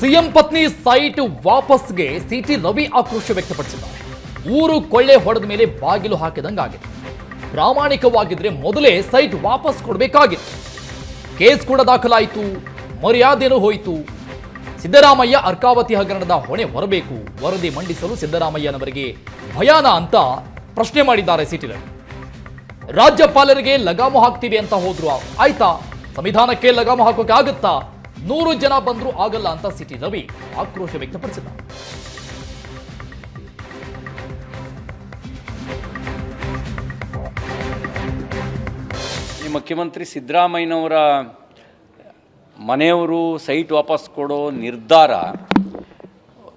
CM ಪತ್ನಿ site ವಾಪಸ್ಗೆ city Ravi ಆಕ್ರೋಶ ವ್ಯಕ್ತಪಡಿಸಿದ್ದಾರೆ. ಊರು ಕೊಳ್ಳೆ ಹೊಡೆದ ಮೇಲೆ ಬಾಗಿಲು ಹಾಕಿದಂಗಾಗಿದೆ. ಪ್ರಾಮಾಣಿಕವಾಗಿದ್ರೆ ಮೊದಲೇ ಸೈಟ್ ವಾಪಸ್ ಕೊಡಬೇಕಾಗಿತ್ತು. ಕೇಸ್ ಕೂಡ ದಾಖಲಾಯಿತು, ಮರ್ಯಾದೆನೂ ಹೋಯಿತು. ಸಿದ್ದರಾಮಯ್ಯ ಅರ್ಕಾವತಿ ಹಗರಣದ ಹೊಣೆ ಹೊರಬೇಕು, ವರದಿ ಮಂಡಿಸಲು ಸಿದ್ದರಾಮಯ್ಯನವರಿಗೆ ಭಯಾನ ಅಂತ ಪ್ರಶ್ನೆ ಮಾಡಿದ್ದಾರೆ ಸಿಟಿ ರವಿ. ರಾಜ್ಯಪಾಲರಿಗೆ ಲಗಾಮು ಹಾಕ್ತೀವಿ ಅಂತ ಹೋದ್ರು, ಆಯ್ತಾ? ಸಂವಿಧಾನಕ್ಕೆ ಲಗಾಮು ಹಾಕೋಕೆ ಆಗುತ್ತಾ ನೂರು ಜನ ಬಂದರೂ ಆಗಲ್ಲ ಅಂತ ಸಿಟಿ ರವಿ ಆಕ್ರೋಶ ವ್ಯಕ್ತಪಡಿಸಿದ. ಮುಖ್ಯಮಂತ್ರಿ ಸಿದ್ದರಾಮಯ್ಯನವರ ಮನೆಯವರು ಸೈಟ್ ವಾಪಸ್ ಕೊಡೋ ನಿರ್ಧಾರ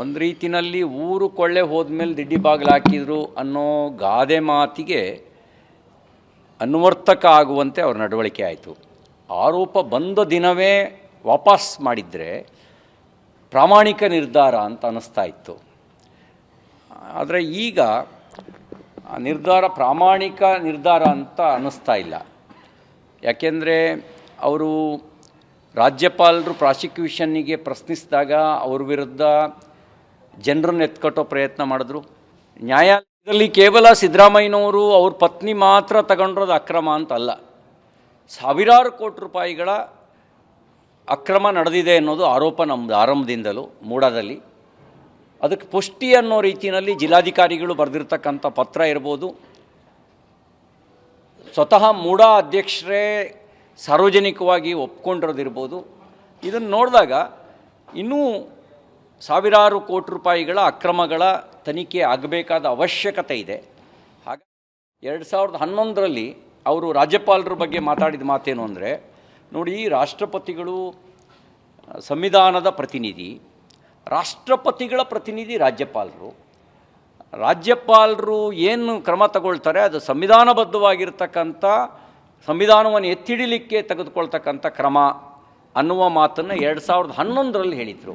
ಒಂದು ರೀತಿನಲ್ಲಿ ಊರು ಕೊಳ್ಳೆ ಹೋದ್ಮೇಲೆ ದಿಡ್ಡಿ ಬಾಗಿಲು ಹಾಕಿದ್ರು ಅನ್ನೋ ಗಾದೆ ಮಾತಿಗೆ ಅನ್ವರ್ಥಕ ಆಗುವಂತೆ ಅವ್ರ ನಡವಳಿಕೆ ಆಯಿತು. ಆರೋಪ ಬಂದ ದಿನವೇ ವಾಪಸ್ ಮಾಡಿದರೆ ಪ್ರಾಮಾಣಿಕ ನಿರ್ಧಾರ ಅಂತ ಅನ್ನಿಸ್ತಾ ಇತ್ತು. ಆದರೆ ಈಗ ನಿರ್ಧಾರ ಪ್ರಾಮಾಣಿಕ ನಿರ್ಧಾರ ಅಂತ ಅನ್ನಿಸ್ತಾ ಇಲ್ಲ. ಯಾಕೆಂದರೆ ಅವರು ರಾಜ್ಯಪಾಲರು ಪ್ರಾಸಿಕ್ಯೂಷನ್ನಿಗೆ ಪ್ರಶ್ನಿಸಿದಾಗ ಅವ್ರ ವಿರುದ್ಧ ಜನರನ್ನು ಎತ್ಕಟ್ಟೋ ಪ್ರಯತ್ನ ಮಾಡಿದ್ರು. ನ್ಯಾಯಾಲಯದಲ್ಲಿ ಕೇವಲ ಸಿದ್ದರಾಮಯ್ಯನವರು ಅವ್ರ ಪತ್ನಿ ಮಾತ್ರ ತಗೊಂಡಿರೋದು ಅಕ್ರಮ ಅಂತ ಅಲ್ಲ ಸಾವಿರಾರು ಕೋಟಿ ರೂಪಾಯಿಗಳ ಅಕ್ರಮ ನಡೆದಿದೆ ಅನ್ನೋದು ಆರೋಪ ನಮ್ಮದು ಆರಂಭದಿಂದಲೂ, ಮೂಡಾದಲ್ಲಿ. ಅದಕ್ಕೆ ಪುಷ್ಟಿ ಅನ್ನೋ ರೀತಿಯಲ್ಲಿ ಜಿಲ್ಲಾಧಿಕಾರಿಗಳು ಬರೆದಿರ್ತಕ್ಕಂಥ ಪತ್ರ ಇರ್ಬೋದು. ಸ್ವತಃ ಮೂಡಾ ಅಧ್ಯಕ್ಷರೇ ಸಾರ್ವಜನಿಕವಾಗಿ ಒಪ್ಕೊಂಡಿರೋದಿರ್ಬೋದು. ಇದನ್ನು ನೋಡಿದಾಗ ಇನ್ನೂ ಸಾವಿರಾರು ಕೋಟಿ ರೂಪಾಯಿಗಳ ಅಕ್ರಮಗಳ ತನಿಖೆ ಆಗಬೇಕಾದ ಅವಶ್ಯಕತೆ ಇದೆ. ಹಾಗೆ ಎರಡು ಸಾವಿರದ ಹನ್ನೊಂದರಲ್ಲಿ ಅವರು ರಾಜ್ಯಪಾಲರ ಬಗ್ಗೆ ಮಾತಾಡಿದ ಮಾತೇನು ಅಂದರೆ ನೋಡಿ, ರಾಷ್ಟ್ರಪತಿಗಳು, ಸಂವಿಧಾನದ ಪ್ರತಿನಿಧಿ, ರಾಷ್ಟ್ರಪತಿಗಳ ಪ್ರತಿನಿಧಿ ರಾಜ್ಯಪಾಲರು. ರಾಜ್ಯಪಾಲರು ಏನು ಕ್ರಮ ತಗೊಳ್ತಾರೆ, ಅದು ಸಂವಿಧಾನಬದ್ಧವಾಗಿರ್ತಕ್ಕಂಥ, ಸಂವಿಧಾನವನ್ನು ಎತ್ತಿಡಿಲಿಕ್ಕೆ ತೆಗೆದುಕೊಳ್ತಕ್ಕಂಥ ಕ್ರಮ ಅನ್ನುವ ಮಾತನ್ನು ಎರಡು ಸಾವಿರದ ಹನ್ನೊಂದರಲ್ಲಿ ಹೇಳಿದರು.